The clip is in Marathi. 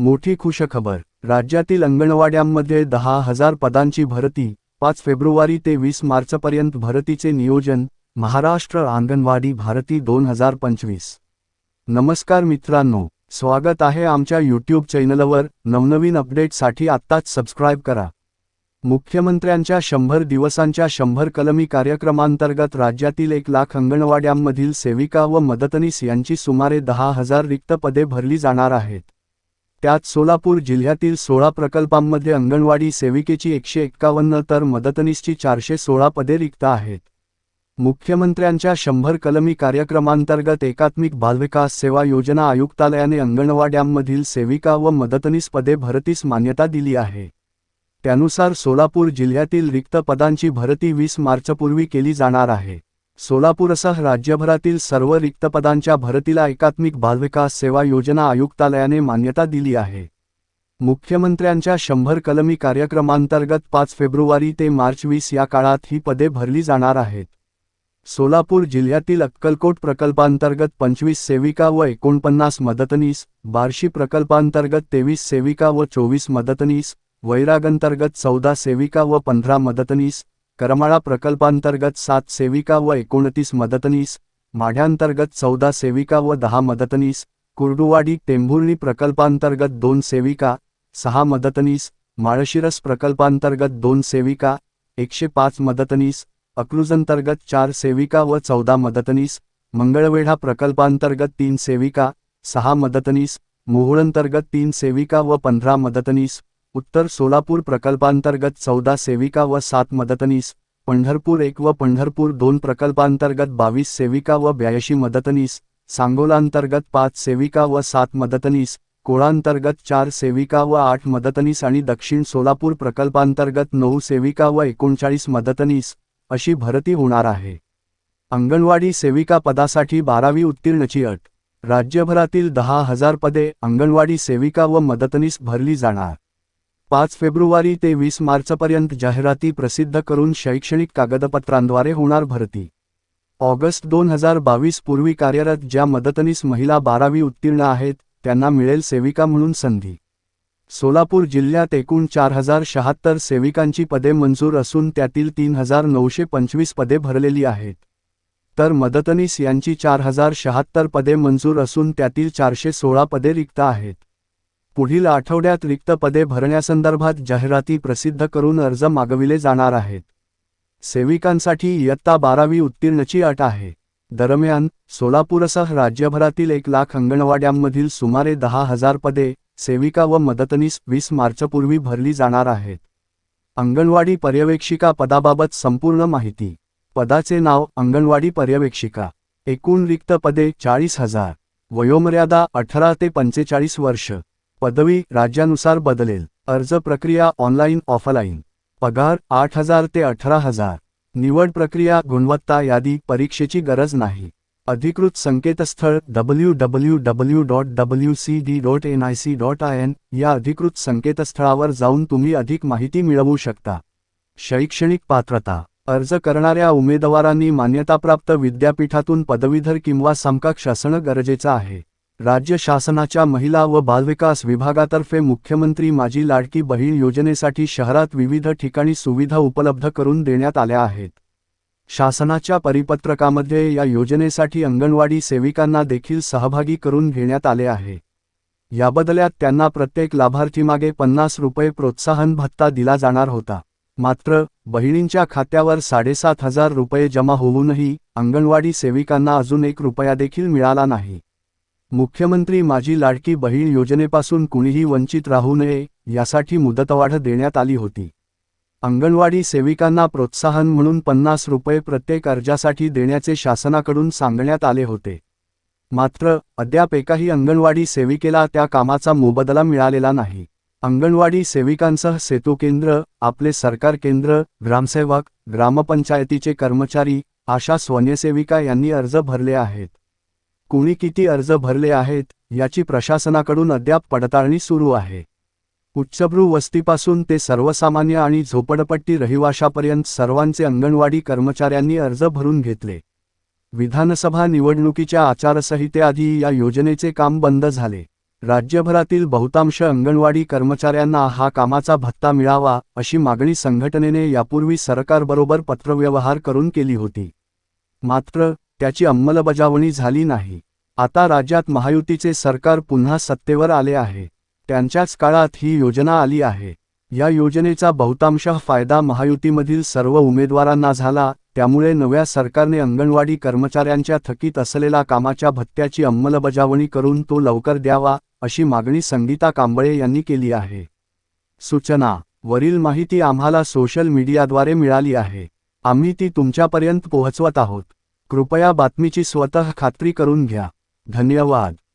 मोठी खुशखबर. राज्यातील अंगणवाड्यांमध्ये दहा हजार पदांची भरती पाच फेब्रुवारी ते वीस मार्चपर्यंत भरतीचे नियोजन महाराष्ट्र अंगणवाडी भारती दोन हजार पंचवीस. नमस्कार मित्रांनो स्वागत आहे आमच्या यूट्यूब चॅनलवर. नवनवीन अपडेटसाठी आत्ताच सबस्क्राईब करा. मुख्यमंत्र्यांच्या शंभर दिवसांच्या शंभर कलमी कार्यक्रमांतर्गत राज्यातील एक लाख अंगणवाड्यांमधील सेविका व मदतनीस यांची सुमारे दहा हजार रिक्त पदे भरली जाणार आहेत. त्यात सोलापूर जिल्ह्यातील सोळा प्रकल्पांमध्ये अंगणवाडी सेविकेची एकशे एक्कावन्न तर मदतनीसची चारशे सोळा पदे रिक्त आहेत. मुख्यमंत्र्यांच्या शंभर कलमी कार्यक्रमांतर्गत एकात्मिक बालविकास सेवा योजना आयुक्तालयाने अंगणवाड्यांमधील सेविका व मदतनीस पदे भरतीस मान्यता दिली आहे. त्यानुसार सोलापूर जिल्ह्यातील रिक्त पदांची भरती वीस मार्चपूर्वी केली जाणार आहे. सोलापूरसह राज्यभरातील सर्व रिक्त पदांच्या भरतीला एकात्मिक बालविकास सेवा योजना आयुक्तालयाने मान्यता दिली आहे. मुख्यमंत्र्यांच्या शंभर कलमी कार्यक्रमांतर्गत पाच फेब्रुवारी ते मार्च वीस या काळात ही पदे भरली जाणार आहेत. सोलापूर जिल्ह्यातील अक्कलकोट प्रकल्पांतर्गत पंचवीस सेविका व एकोणपन्नास मदतनीस बार्शी प्रकल्पांतर्गत तेवीस सेविका व चोवीस मदतनीस वैरागंतर्गत चौदा सेविका व पंधरा मदतनीस करमाळा प्रकल्पांतर्गत सात सेविका व एकोणतीस मदतनीस माढ्यांतर्गत चौदा सेविका व दहा मदतनीस कुर्डुवाडी टेंभुर्णी प्रकल्पांतर्गत दोन सेविका सहा मदतनीस माळशिरस प्रकल्पांतर्गत दोन सेविका एकशे पाच मदतनीस अक्रुजंतर्गत चार सेविका व चौदा मदतनीस मंगळवेढा प्रकल्पांतर्गत तीन सेविका सहा मदतनीस मोहोळंतर्गत तीन सेविका व पंधरा मदतनीस उत्तर सोलापूर प्रकल्पांतर्गत चौदा सेविका व सात मदतनीस पंढरपूर एक व पंढरपूर दोन प्रकल्पांतर्गत बावीस सेविका व ब्याऐंशी मदतनीस सांगोलांतर्गत पाच सेविका व सात मदतनीस कोळांतर्गत चार सेविका व आठ मदतनीस आणि दक्षिण सोलापूर प्रकल्पांतर्गत नऊ सेविका व एकोणचाळीस मदतनीस अशी भरती होणार आहे. अंगणवाडी सेविका पदासाठी बारावी उत्तीर्णची अट. राज्यभरातील दहा हजार पदे अंगणवाडी सेविका व मदतनीस भरली जाणार. पाच फेब्रुवारी ते वीस मार्चपर्यंत जाहिराती प्रसिद्ध करून शैक्षणिक कागदपत्रांद्वारे होणार भरती. ऑगस्ट दोन हजार बावीस पूर्वी कार्यरत ज्या मदतनीस महिला बारावी उत्तीर्ण आहेत त्यांना मिळेल सेविका म्हणून संधी. सोलापूर जिल्ह्यात एकूण चार हजार शहात्तर सेविकांची पदे मंजूर असून त्यातील तीन हजार नऊशे पंचवीस पदे भरलेली आहेत. तर मदतनीस यांची चार हजार शहात्तर पदे मंजूर असून त्यातील चारशे सोळा पदे रिक्त आहेत. पुढील आठवड्यात रिक्त पदे भरण्यासंदर्भात जाहिराती प्रसिद्ध करून अर्ज मागविले जाणार आहेत. सेविकांसाठी इयत्ता बारावी उत्तीर्णची अट आहे. दरम्यान सोलापूरसह राज्यभरातील एक लाख अंगणवाड्यांमधील सुमारे दहा हजार पदे सेविका व मदतनीस वीस मार्चपूर्वी भरली जाणार आहेत. अंगणवाडी पर्यवेक्षिका पदाबाबत संपूर्ण माहिती. पदाचे नाव अंगणवाडी पर्यवेक्षिका. एकूण रिक्त पदे चाळीस हजार. वयोमर्यादा अठरा ते पंचेचाळीस वर्ष. पदवी राज्यानुसार बदलेल. अर्ज प्रक्रिया ऑनलाईन ऑफलाईन. पगार आठ हजार ते अठरा हजार. निवड प्रक्रिया गुणवत्ता यादी परीक्षेची गरज नाही. अधिकृत संकेतस्थळ W W W dot W C D dot N I C dot I N या अधिकृत संकेतस्थळावर जाऊन तुम्ही अधिक माहिती मिळवू शकता. शैक्षणिक पात्रता. अर्ज करणाऱ्या उमेदवारांनी मान्यताप्राप्त विद्यापीठातून पदवीधर किंवा समकक्ष असणं गरजेचं आहे. राज्य शासनाच्या महिला व बालविकास विभागातर्फे मुख्यमंत्री माझी लाडकी बहीण योजनेसाठी शहरात विविध ठिकाणी सुविधा उपलब्ध करून देण्यात आल्या आहेत. शासनाच्या परिपत्रकामध्ये या योजनेसाठी अंगणवाडी सेविकांना देखील सहभागी करून घेण्यात आले आहे. या बदल्यात त्यांना प्रत्येक लाभार्थीमागे पन्नास रुपये प्रोत्साहन भत्ता दिला जाणार होता. मात्र बहिणींच्या खात्यावर साडेसात हजार रुपये जमा होऊनही अंगणवाडी सेविकांना अजून एक रुपया देखील मिळाला नाही. मुख्यमंत्री माझी लाडकी बहीण योजनेपासून कुणीही वंचित राहू नये यासाठी मुदतवाढ देण्यात आली होती. अंगणवाडी सेविकांना प्रोत्साहन म्हणून पन्नास रुपये प्रत्येक अर्जासाठी देण्याचे शासनाकडून सांगण्यात आले होते. मात्र अद्याप एकाही अंगणवाडी सेविकेला त्या कामाचा मोबदला मिळालेला नाही. अंगणवाडी सेविकांसह सेतू केंद्र आपले सरकार केंद्र ग्रामसेवक ग्रामपंचायतीचे कर्मचारी आशा स्वयंसेविका यांनी अर्ज भरले आहेत. कुणी किती अर्ज भरले आहेत याची प्रशासनाकडून अद्याप पडताळणी सुरू आहे. उच्चभ्रू वस्तीपासून ते सर्वसामान्य आणि झोपडपट्टी रहिवाशापर्यंत सर्वांचे अंगणवाडी कर्मचाऱ्यांनी अर्ज भरून घेतले. विधानसभा निवडणुकीच्या आचारसंहितेआधी या योजनेचे काम बंद झाले. राज्यभरातील बहुतांश अंगणवाडी कर्मचाऱ्यांना हा कामाचा भत्ता मिळावा अशी मागणी संघटनेने यापूर्वी सरकारबरोबर पत्रव्यवहार करून केली होती. मात्र त्याची अंमलबजावणी झाली नाही. आता राज्यात महायुतीचे सरकार पुन्हा सत्तेवर आले आहे. त्यांच्याच काळात ही योजना आली आहे. या योजनेचा बहुतांश फायदा महायुतीमधील सर्व उमेदवारांना झाला त्यामुळे नव्या सरकारने अंगणवाडी कर्मचाऱ्यांच्या थकीत असलेला कामाच्या भत्त्याची अंमलबजावणी करून तो लवकर द्यावा अशी मागणी संगीता कांबळे यांनी केली आहे. सूचना. वरील माहिती आम्हाला सोशल मीडियाद्वारे मिळाली आहे. आम्ही ती तुमच्यापर्यंत पोहोचवत आहोत. कृपया बातमीची स्वतः खात्री करून घ्या. धन्यवाद.